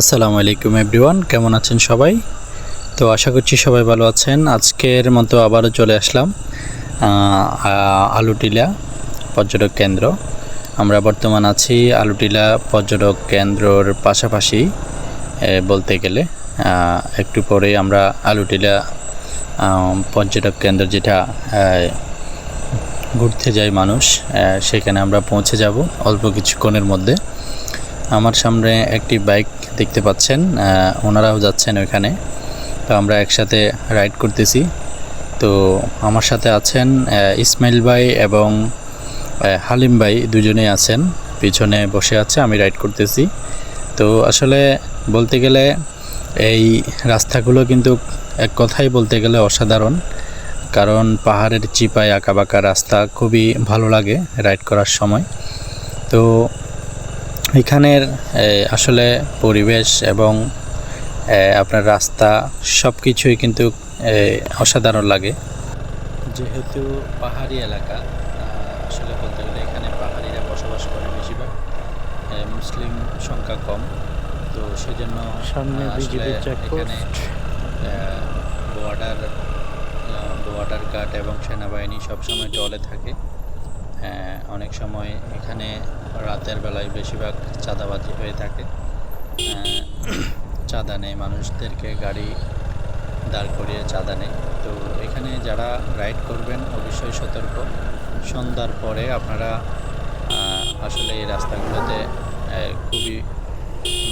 আসসালামু আলাইকুম এভরিওয়ান, কেমন আছেন সবাই? তো আশা করছি সবাই ভালো আছেন। আজকের মতো আবারও চলে আসলাম আলুটিলা পর্যটক কেন্দ্র। আমরা বর্তমান আছি আলুটিলা পর্যটক কেন্দ্রর পাশাপাশি বলতে গেলে একটু পরে আমরা আলুটিলা পর্যটক কেন্দ্র যেটা ঘুরতে যায় মানুষ সেখানে আমরা পৌঁছে যাব অল্প কিছুক্ষণের মধ্যে। আমার সামনে একটি বাইক দেখতে পাচ্ছেন ওনারাও যাচ্ছেন ওইখানে। তো আমরা একসাথে রাইড করতেছি। তো আমার সাথে আছেন ইসমাইল ভাই এবং হালিম ভাই দুজনেই আছেন। পিছনে বসে আছে, আমি রাইড করতেছি। তো আসলে বলতে গেলে এই রাস্তাগুলো কিন্তু এক কথাই বলতে গেলে অসাধারণ। কারণ পাহাড়ের চিপায় আঁকাবাঁকা রাস্তা খুবই ভালো লাগে রাইড করার সময়। তো এখানের আসলে পরিবেশ এবং আপনার রাস্তা সব কিছুই কিন্তু অসাধারণ লাগে। যেহেতু পাহাড়ি এলাকা আসলে বলতে গেলে এখানে পাহাড়িরা বসবাস করে বেশিরভাগ মুসলিম সংখ্যা কম। তো সেজন্য সামনে এখানে বর্ডার বর্ডার গার্ড এবং সেনাবাহিনী সবসময় টলে থাকে। অনেক সময় এখানে রাতের বেলায় বেশিরভাগ চাঁদাবাজি হয়ে থাকে। আহ, চাঁদা নেয় মানুষদেরকে গাড়ি দাঁড় করিয়ে চাঁদা নেয় তো এখানে যারা রাইড করবেন অবশ্যই সতর্ক। সন্ধ্যার পরে আপনারা আসলে এই রাস্তাগুলোতে খুবই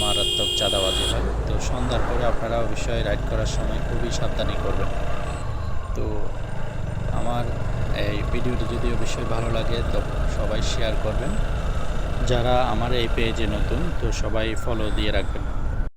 মারাত্মক চাঁদাবাজি হয়। তো সন্ধ্যার পরে আপনারা অবশ্যই রাইড করার সময় খুবই সাবধানী করবেন। তো আমার এই ভিডিওটি যদি অবশ্যই ভালো লাগে, তো সবাই শেয়ার করবেন। যারা আমার এই পেজে নতুন, তো সবাই ফলো দিয়ে রাখবেন।